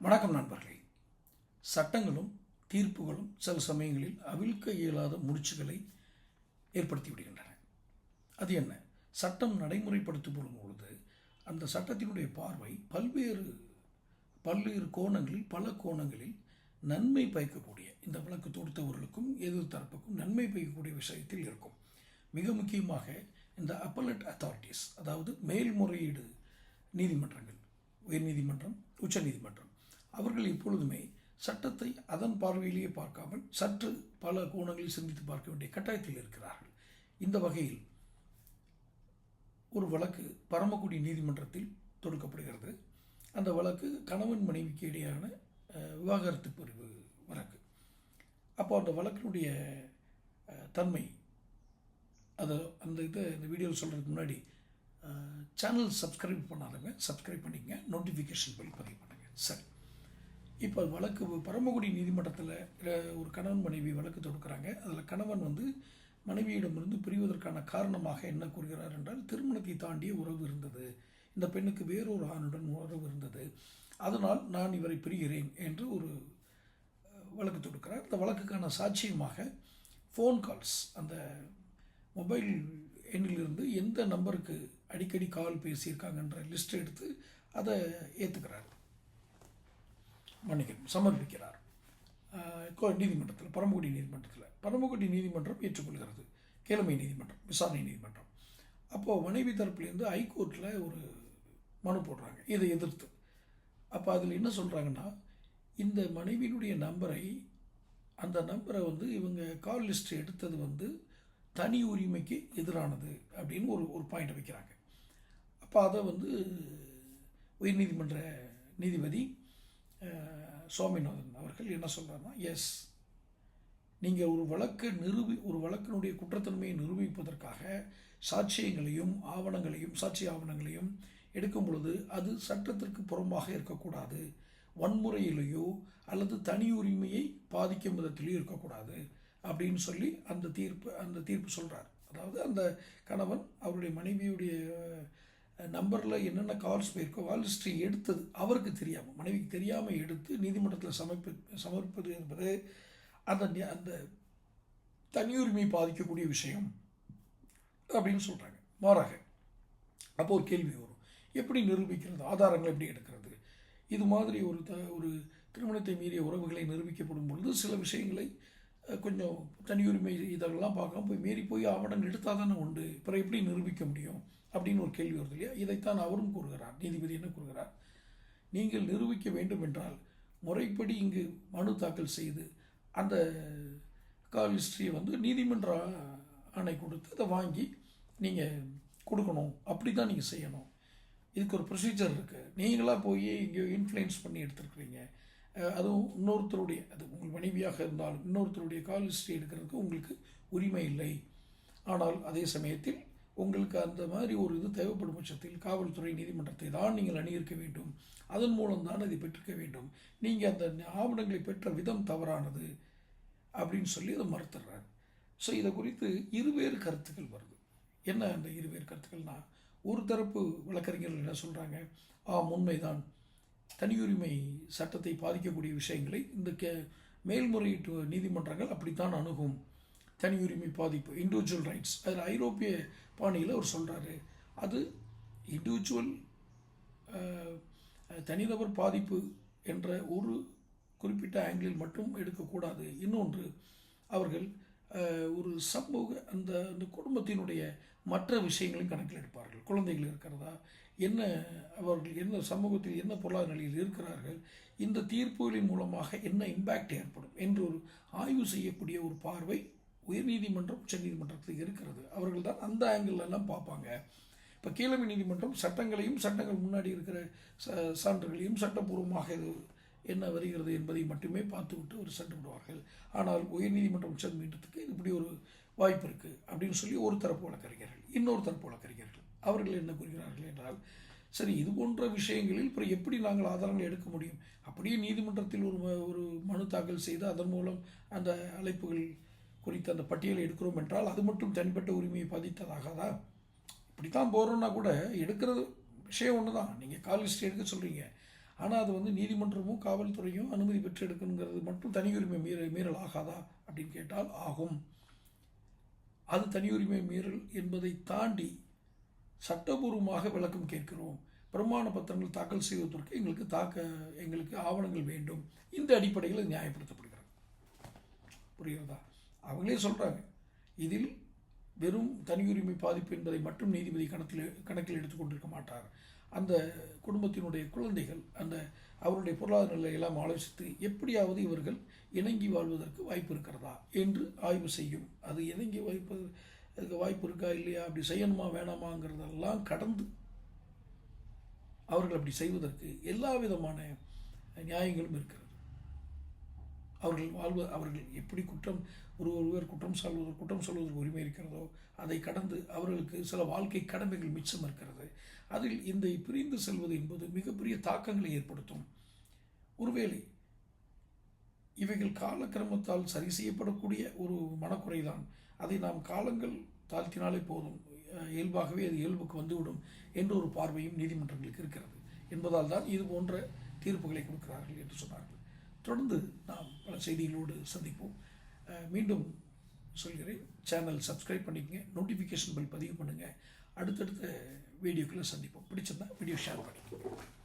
வணக்கம் நண்பர்களே. சட்டங்களும் தீர்ப்புகளும் சில சமயங்களில் அவிழ்க்க இயலாத முடிச்சுகளை ஏற்படுத்தி விடுகின்றன அது என்ன? சட்டம் நடைமுறைப்படுத்தப்படும் பொழுது அந்த சட்டத்தினுடைய பார்வை பல்வேறு பல்வேறு கோணங்களில் பல கோணங்களில் நன்மை பயக்கக்கூடிய இந்த வழக்கு தொடுத்தவர்களுக்கும் எதிர் தரப்புக்கும் நன்மை பயக்கக்கூடிய விஷயத்தில் இருக்கும். மிக முக்கியமாக இந்த அப்பலட் அத்தாரிட்டிஸ் அதாவது மேல்முறையீடு நீதிமன்றங்கள் உயர்நீதிமன்றம் உச்சநீதிமன்றம் அவர்கள் எப்பொழுதுமே சட்டத்தை அதன் பார்வையிலேயே பார்க்காமல் சற்று பல கோணங்களில் சிந்தித்து பார்க்க வேண்டிய கட்டாயத்தில் இருக்கிறார்கள். இந்த வகையில் ஒரு வழக்கு பரமக்குடி நீதிமன்றத்தில் தொடுக்கப்படுகிறது. அந்த வழக்கு கணவன் மனைவிக்கு இடையான விவாகரத்து பிரிவு வழக்கு. அப்போ அந்த வழக்கினுடைய தன்மை அதை அந்த இதை இந்த வீடியோவில் சொல்கிறதுக்கு முன்னாடி சேனல் சப்ஸ்கிரைப் பண்ணாதவங்க சப்ஸ்கிரைப் பண்ணிக்கங்க. நோட்டிஃபிகேஷன் பில் பதிவு பண்ணுங்கள் சரி. இப்போ வழக்கு பரமக்குடி நீதிமன்றத்தில் ஒரு கணவன் மனைவி வழக்கு தொடுக்கிறாங்க. அதில் கணவன் வந்து மனைவியிடமிருந்து பிரிவதற்கான காரணமாக என்ன கூறுகிறார் என்றால் திருமணத்தை தாண்டிய உறவு இருந்தது. இந்த பெண்ணுக்கு வேறொரு ஆணுடன் உறவு இருந்தது. அதனால் நான் இவரை பிரிகிறேன் என்று ஒரு வழக்கு தொடுக்கிறார். இந்த வழக்குக்கான சாட்சியமாக ஃபோன் கால்ஸ் அந்த மொபைல் எண்ணிலிருந்து எந்த நம்பருக்கு அடிக்கடி கால் பேசியிருக்காங்கன்ற லிஸ்ட் எடுத்து அதை ஏற்றுக்கிறார் மன்னிக்கணும் சமர்ப்பிக்கிறார். கோ- நீதிமன்றத்தில் பரமக்குடி நீதிமன்றத்தில். பரமக்குடி நீதிமன்றம் ஏற்றுக்கொள்கிறது. கேளுமை நீதிமன்றம் விசாரணை நீதிமன்றம். அப்போது மனைவி தரப்புலேருந்து ஹைகோர்ட்டில் ஒரு மனு போடுறாங்க. இதை எதிர்த்து. அப்போ அதில் என்ன சொல்கிறாங்கன்னா இந்த மனைவியினுடைய நம்பரை அந்த நம்பரை வந்து இவங்க கால் லிஸ்ட் எடுத்தது வந்து தனி உரிமைக்கு எதிரானது அப்படின்னு ஒரு ஒரு பாயிண்ட் வைக்கிறாங்க. அப்போ அதை வந்து உயர்நீதிமன்ற நீதிபதி சுவாமிநாதன் அவர்கள் என்ன சொல்கிறாருன்னா எஸ் நீங்கள் ஒரு வழக்கு நிரூபி ஒரு வழக்கினுடைய குற்றத்தன்மையை நிரூபிப்பதற்காக சாட்சியங்களையும் ஆவணங்களையும் சாட்சி ஆவணங்களையும் எடுக்கும் பொழுது அது சட்டத்திற்கு புறம்பாக இருக்கக்கூடாது. வன்முறையிலேயோ அல்லது தனி உரிமையை பாதிக்கும் விதத்திலேயோ இருக்கக்கூடாது. அப்படின்னு சொல்லி அந்த தீர்ப்பு அந்த தீர்ப்பு சொல்கிறார் அதாவது அந்த கணவன் அவருடைய மனைவியுடைய நம்பரில் என்னென்ன கால்ஸ் போயிருக்கோ கால் ஹிஸ்ட்ரி எடுத்தது அவருக்கு தெரியாமல் மனைவிக்கு தெரியாமல் எடுத்து நீதிமன்றத்தில் சமர்ப்பி சமர்ப்பது என்பது அந்த அந்த தனியுரிமை பாதிக்கக்கூடிய விஷயம் அப்படின்னு சொல்கிறாங்க மாறாக அப்போ ஒரு கேள்வி வரும். எப்படி நிரூபிக்கிறது? ஆதாரங்களை எப்படி எடுக்கிறது? இது மாதிரி ஒரு த ஒரு திருமணத்தை மீறிய உறவுகளை நிரூபிக்கப்படும் பொழுது சில விஷயங்களை கொஞ்சம் தனியுரிமை இதெல்லாம் பார்க்காம போய் மீறி போய் ஆவணங்கள் எடுத்தால் தானே உண்டு. அப்புறம் எப்படி நிரூபிக்க முடியும்? அப்படின்னு ஒரு கேள்வி வருது இல்லையா? இதைத்தான் அவரும் கூறுகிறார். நீதிபதி என்ன கூறுகிறார்? நீங்கள் நிரூபிக்க வேண்டும் என்றால் முறைப்படி இங்கு மனு தாக்கல் செய்து அந்த கால் ஹிஸ்ட்ரியை வந்து நீதிமன்ற ஆணை கொடுத்து அதை வாங்கி நீங்கள் கொடுக்கணும். அப்படி தான் நீங்கள் செய்யணும். இதுக்கு ஒரு ப்ரொசீஜர் இருக்குது நீங்களாக போய் இங்கே இன்ஃப்ளூயன்ஸ் பண்ணி எடுத்துருக்குறீங்க. அதுவும் இன்னொருத்தருடைய அது உங்கள் மனைவியாக இருந்தாலும் இன்னொருத்தருடைய கால் ஹிஸ்ட்ரி எடுக்கிறதுக்கு உங்களுக்கு உரிமை இல்லை. ஆனால் அதே சமயத்தில் உங்களுக்கு அந்த மாதிரி ஒரு இது தேவைப்படும் பட்சத்தில் காவல்துறை நீதிமன்றத்தை தான் நீங்கள் அணியிருக்க வேண்டும். அதன் மூலம் தான் அதை பெற்றிருக்க வேண்டும். நீங்கள் அந்த ஆவணங்களை பெற்ற விதம் தவறானது அப்படின்னு சொல்லி அதை மறுத்துடுறாங்க ஸோ இதை குறித்து இருவேறு கருத்துக்கள் வருது. என்ன அந்த இருவேறு கருத்துக்கள்னா ஒரு தரப்பு வழக்கறிஞர்கள் என்ன சொல்கிறாங்க ஆம் உண்மைதான். தனியுரிமை சட்டத்தை பாதிக்கக்கூடிய விஷயங்களை இந்த கே மேல்முறையீட்டு நீதிமன்றங்கள் அப்படித்தான் அணுகும். தனியுரிமை பாதிப்பு இண்டிவிஜுவல் ரைட்ஸ் அதில் ஐரோப்பிய பாணியில் அவர் சொல்கிறாரு அது இண்டிவிஜுவல் தனிநபர் பாதிப்பு என்ற ஒரு குறிப்பிட்ட ஆங்கிளில் மட்டும் எடுக்கக்கூடாது. இன்னொன்று அவர்கள் ஒரு சமூக அந்த அந்த குடும்பத்தினுடைய மற்ற விஷயங்களையும் கணக்கில் எடுப்பார்கள். குழந்தைகள் இருக்கிறதா? என்ன அவர்கள் என்ன சமூகத்தில் என்ன பொருளாதார நிலையில் இருக்கிறார்கள் இந்த தீர்ப்புகளின் மூலமாக என்ன இம்பேக்ட் ஏற்படும் என்று ஒரு ஆய்வு செய்யக்கூடிய ஒரு பார்வை உயர்நீதிமன்றம் உச்சநீதிமன்றத்தில் இருக்கிறது. அவர்கள் தான் அந்த ஆங்கிள் எல்லாம் பார்ப்பாங்க. இப்போ கீழமை நீதிமன்றம் சட்டங்களையும் சட்டங்கள் முன்னாடி இருக்கிற ச சான்றுகளையும் சட்டப்பூர்வமாக இது என்ன வருகிறது என்பதை மட்டுமே பார்த்துவிட்டு ஒரு சட்டம் விடுவார்கள் ஆனால் உயர்நீதிமன்றம் உச்சநீதிமன்றத்துக்கு இப்படி ஒரு வாய்ப்பு இருக்குது அப்படின்னு சொல்லி ஒரு தரப்பு வழக்கறிஞர்கள் இன்னொரு தரப்பு வழக்கறிஞர்கள் அவர்கள் என்ன கூறுகிறார்கள் என்றால் சரி இது போன்ற விஷயங்களில் அப்புறம் எப்படி நாங்கள் ஆதாரங்கள் எடுக்க முடியும்? அப்படியே நீதிமன்றத்தில் ஒரு ம- ஒரு மனு தாக்கல் செய்து அதன் மூலம் அந்த அழைப்புகள் குறித்த அந்த பட்டியலை எடுக்கிறோம் என்றால் அது மட்டும் தனிப்பட்ட உரிமையை பாதித்ததாகாதா? இப்படி தான் போகிறோன்னா கூட எடுக்கிறது விஷயம் ஒன்று தான் நீங்கள் கால் லிஸ்ட் எடுக்க சொல்கிறீங்க ஆனால் அது வந்து நீதிமன்றமும் காவல்துறையும் அனுமதி பெற்று எடுக்கணுங்கிறது மட்டும் தனியுரிமை மீற மீறல் ஆகாதா அப்படின்னு கேட்டால் ஆகும். அது தனி உரிமை மீறல் என்பதை தாண்டி சட்டபூர்வமாக விளக்கம் கேட்கிறோம். பிரமாண பத்திரங்கள் தாக்கல் செய்வதற்கு எங்களுக்கு தாக்க எங்களுக்கு ஆவணங்கள் வேண்டும். இந்த அடிப்படையில் இது நியாயப்படுத்தப்படுகிறது. புரிகிறதா? அவங்களே சொல்கிறாங்க இதில் வெறும் தனியுரிமை பாதிப்பு என்பதை மட்டும் நீதிபதி கணக்கில் கணக்கில் எடுத்துக்கொண்டிருக்க மாட்டார். அந்த குடும்பத்தினுடைய குழந்தைகள் அந்த அவருடைய பொருளாதார நிலையெல்லாம் ஆலோசித்து எப்படியாவது இவர்கள் இணங்கி வாழ்வதற்கு வாய்ப்பு இருக்கிறதா என்று ஆய்வு செய்யும். அது இணங்கி வாய்ப்பு? அதுக்கு வாய்ப்பு இருக்கா இல்லையா? அப்படி செய்யணுமா வேணாமாங்கிறதெல்லாம் கடந்து அவர்கள் அப்படி செய்வதற்கு எல்லா விதமான நியாயங்களும் இருக்கிறது. அவர்கள் வாழ்வ அவர்கள் எப்படி குற்றம் ஒரு ஒருவர் குற்றம் சொல்வது குற்றம் சொல்வதற்கு உரிமை இருக்கிறதோ அதை கடந்து அவர்களுக்கு சில வாழ்க்கை கடமைகள் மிச்சம் இருக்கிறது. அதில் இந்த பிரிந்து செல்வது என்பது மிகப்பெரிய தாக்கங்களை ஏற்படுத்தும். ஒருவேளை இவைகள் காலக்கிரமத்தால் சரி செய்யப்படக்கூடிய ஒரு மனக்குறை தான் அதை நாம் காலங்கள் தாழ்த்தினாலே போதும். இயல்பாகவே அது இயல்புக்கு வந்துவிடும் என்ற ஒரு பார்வையும் நீதிமன்றங்களுக்கு இருக்கிறது. என்பதால் தான் இது போன்ற தீர்ப்புகளை கொடுக்கிறார்கள் என்று சொன்னார்கள். தொடர்ந்து நாம் பல செய்திகளோடு சந்திப்போம். மீண்டும் சொல்கிறேன் சேனல் சப்ஸ்கிரைப் பண்ணிக்கங்க நோட்டிஃபிகேஷன் பில் பதிவு பண்ணுங்கள் அடுத்தடுத்த வீடியோக்களை சந்திப்போம். பிடிச்சிருந்தா வீடியோ ஷேர் பண்ணிக்கோங்க